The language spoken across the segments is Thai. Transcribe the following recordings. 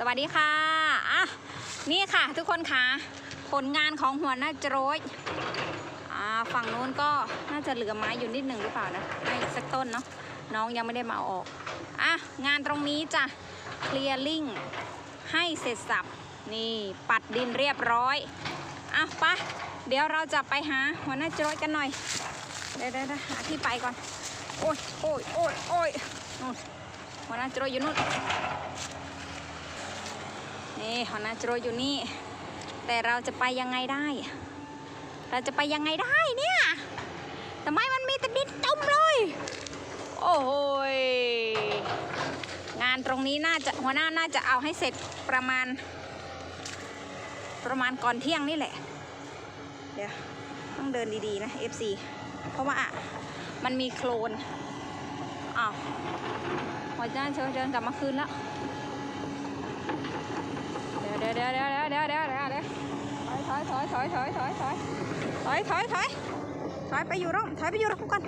สวัสดีค่ะอะ นี่ค่ะทุกคนค่ะ ผลงานของหัวหน้าโจรยอ่าฝั่งนู้นก็น่าจะเหลือไม้อยู่นิดหนึ่งหรือเปล่านะไม่สักต้นเนาะน้องยังไม่ได้มาออกอะงานตรงนี้จะเคลียร์ลิงให้เสร็จสับนี่ปัดดินเรียบร้อยอะไปะเดี๋ยวเราจะไปหาหัวหน้าโจรยกันหน่อยเดี๋ยวเดี๋ยวเดี๋ยวหาที่ไปก่อน โอ้ยโอ้ยโอ้ยโอ้ยนู่นหัวหน้าโจรยอยู่นู่น นี่หัวหน้าโจรอยู่นี่ แต่เราจะไปยังไงได้ เราจะไปยังไงได้เนี่ยทำไมมันมีแต่ดินตุ่มเลย โอ้โหยงานตรงนี้น่าจะหัวหน้าน่าจะเอาให้เสร็จประมาณ ประมาณก่อนเที่ยงนี่แหละ เดี๋ยวต้องเดินดีๆนะ FC เพราะว่าอะมันมีโคลนอ้าวหัวหน้าเชิญเดินกลับมาคืนแล้ว ดี๋ยวเดี๋ยวเดี๋ยวเดี๋ยวเดี๋ยวเดี๋ยวเดี๋ยวเดี๋ยวถอยถอยถอยถอยถอยถอยถอยถอยถอยถอยไปอยู่ร่มถอยไปอยู่ร่มก่อน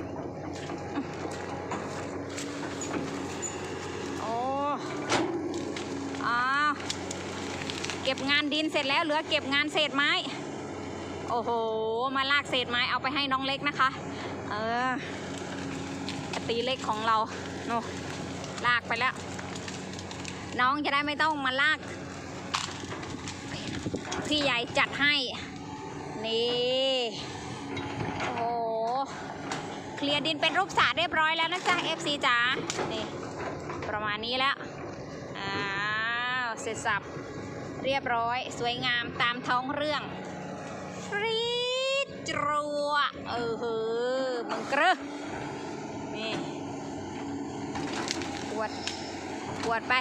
โอ้อาเก็บงานดินเสร็จแล้วเหลือเก็บงานเศษไม้ โอ้โห มาลากเศษไม้เอาไปให้น้องเล็กนะคะ เออตีเล็กของเราโน่ลากไปแล้ว น้องจะได้ไม่ต้องมาลาก พี่ใหญ่จัดให้ นี่ โอ้โห เคลียร์ดินเป็นรูปสระเรียบร้อยแล้วนะจ๊ะ FC จ๋า นี่ ประมาณนี้แล้ว อ้าว เสร็จสับ เรียบร้อย สวยงามตามท้องเรื่องรีจรัว เออเฮ้อมึงกรนี่ปวดปวดไป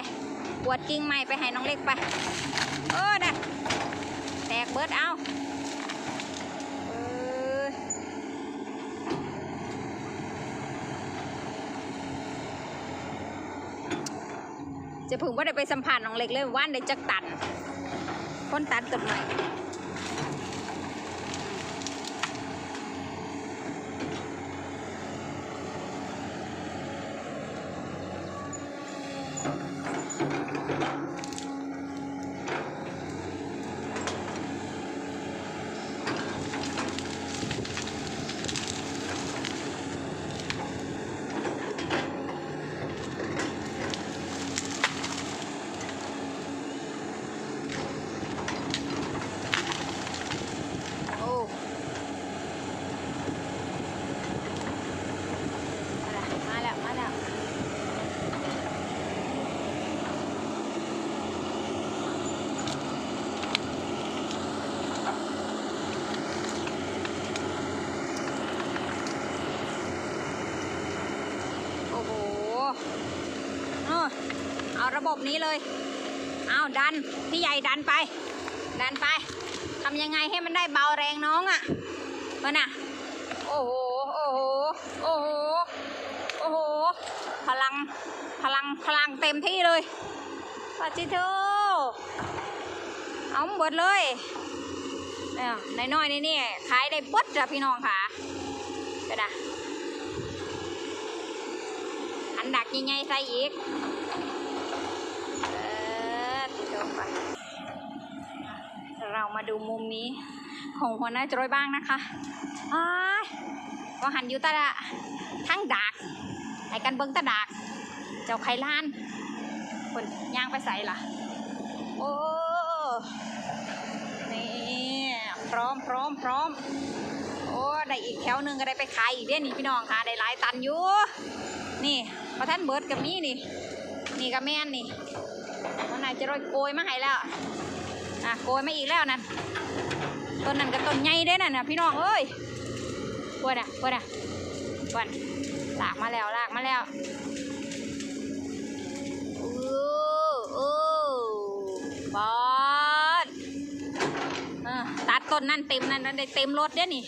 ปวดกิ่งไม้ไปให้น้องเล็กไป เออนะแตก เบิดเอาจะพึ่งว่าได้ไปสัมผัสน้องเล็กเลยว่านได้จักตันคนตัดต้นไม้โอ้มาแล้ว มาแล้ว โอ้โหเออเอาระ บบนี้เลย เอาดัน พี่ใหญ่ดันไป ดันไป ทำยังไงให้มันได้เบาแรงน้องอะ่ะมันอะ โอ้โห โอ้โห โอ้โห โอ้โห พลัง พลัง พลังเต็มที่เลยปาจิโตเอาหมดเลยเนี่ยน้อยๆนี่นี่ขายได้ปุ๊ดจ้ะพี่น้องค่ะไปนะอันดักยังไงใส่อีก เออติดลงไปเรามาดูมุมนี้ ของหัวหน้าจรอยบ้างนะคะอ้ายก็หันอยู่ตาละทั้งดากไอ้กันเบิ้งตาดากเจ้าไข่ล้านคนย่างไปใส่ล่ะ โอ้นี่พร้อมพร้อมพร้อมโอ้ได้อีกแถวหนึ่งก็ได้ไปขายอีกเด้นี่พี่น้องค่ะได้หลายตันอยู่ นี่ประท่านเบิร์ดกับนี่นี่ นี่กับแม่นนี่วันไหนจะโรยโกยมาให้แล้วอะโกยมาอีกแล้วนั่นต้นนั้นกับต้นใหญ่ด้นั่นน่ะพี่น้องเอ้ยปวดอะปวดอะปวดลากมาแล้วลากมาแล้วโอ้โอ้บอดอตัดต้นนั่นเต็มนั่นได้เต็มรถเด้นี่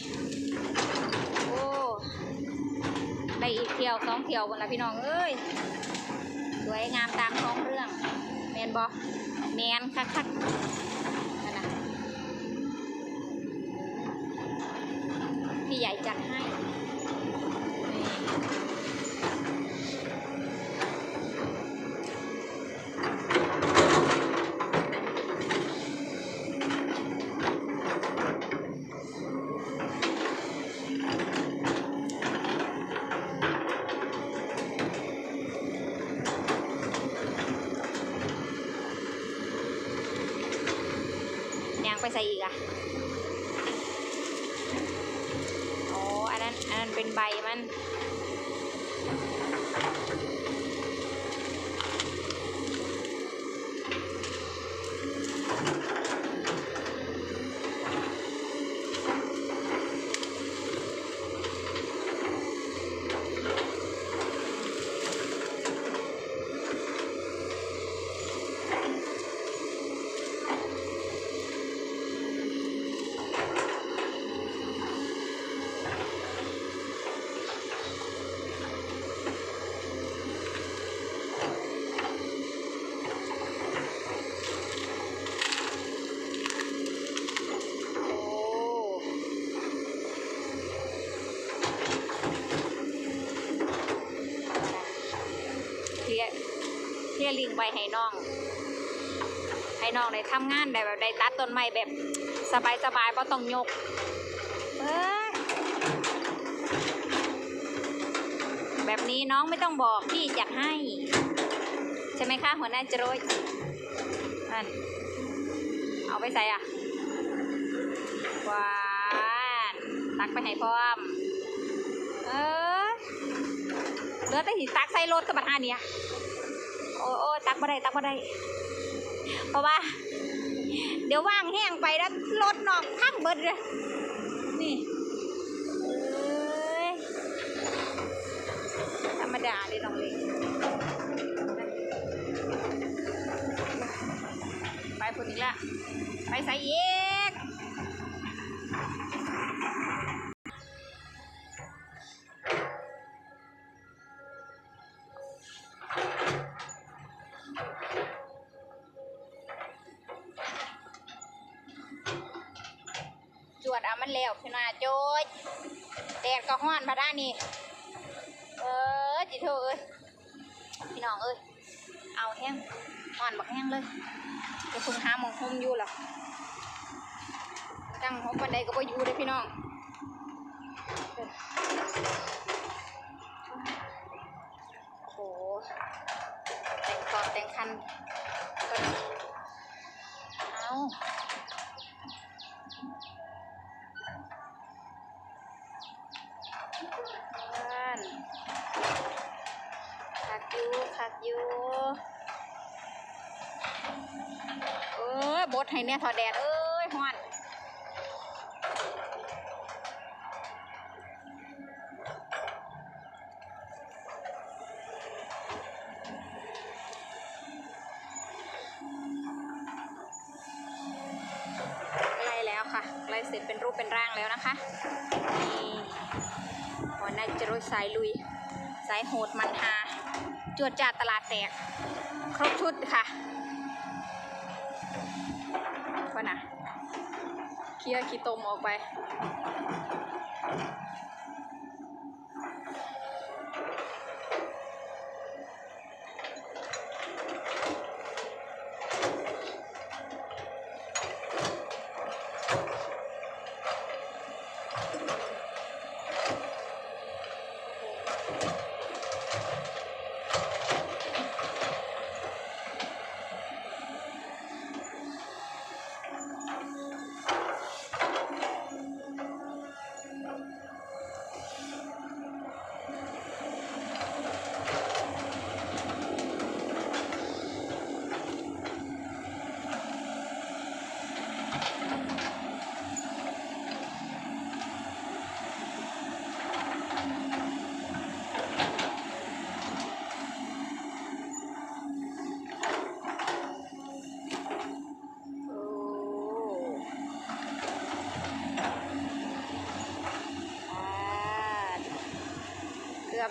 โอ้ได้อีกเที่ยวสองเที่ยวหมดละพี่น้องเอ้ย วยงามตามท้องเรื่องแมนบอแมนคักคัก ไปใส่อีกอะโอ้อันนั้นอันนั้นเป็นใบมัน ยร์ลิงไว้ให้น้อง ให้น้องได้ทำงานได้แบบได้ตัดต้นไม้แบบสบายสบายๆเพราะต้องยกเอ้ยแบบนี้น้องไม่ต้องบอกพี่จัดให้ ใช่ไหมคะหัวหน้าจรยนั่นเอาไปใส่อะวานตักไปให้พร้อม เออเหลือแต่สิตักใส่รถกับบัตรหาเนี่ย โอ้โอ้ตักมาได้ตักมาได้ เพราะว่า เดี๋ยวว่างแห้งไปแล้วรถนอกพังเบิดเลยนี่เอ้ยธรรมดาเลยน้องเล็กไปคนอีกละไปใส่เย จวดเอามันแล้วพี่นาโจ้ยแดดก็ห้อนมาด้านนี้เออจิเธอเอ้ยพี่น้องเอ้ยเอาแห้งห้อนบักแห้งเลยจะพึ่งหาหมองห่มอยู่หรอตั้งห่มบันไดก็บ่อยู่เลยพี่น้องโอ้โห กอบแต่งคันก็เอาเพื่อนคักอยู่คักอยู่เออบดให้เนี่ยถอดแดด เอ้ยฮอน เสร็จเป็นรูปเป็นร่างแล้วนะคะนี่หัวหน้าจรวดสายลุย สายโหดมันหาจวดจ่าตลาดแตก ครบชุดค่ะว่านะเคลียร์ขี้ตมออกไป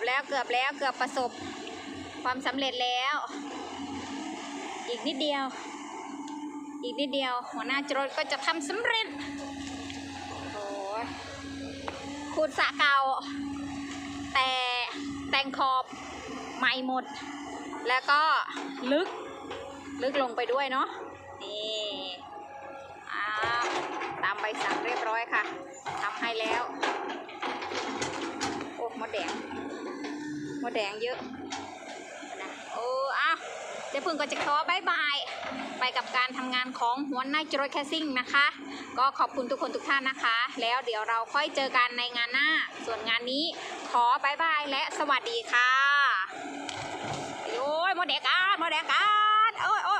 อบแล้วเกือบแล้วเกือบประสบความสำเร็จแล้ว อีกนิดเดียว อีกนิดเดียว หัวหน้าจรวดก็จะทำสำเร็จโอ้ขุดสะเก่า แต่แต่งขอบใหม่หมด แล้วก็ลึกลึกลงไปด้วยเนาะนี่อ้าวตามใบสั่งเรียบร้อยค่ะทำให้แล้ว โอ้มดแดง มดแดงเยอะนะโอ้อาเจ๊พึ่งก็จะขอบายบาย ไปกับการทำงานของหัวหน้าจรวดแคสซิ่งนะคะ ก็ขอบคุณทุกคนทุกท่านนะคะ แล้วเดี๋ยวเราค่อยเจอกันในงานหน้า ส่วนงานนี้ขอบายบายและสวัสดีค่ะ โอ้ยโมแดงกันโมแดงกันโอ้ยโอ้ยโอ้ย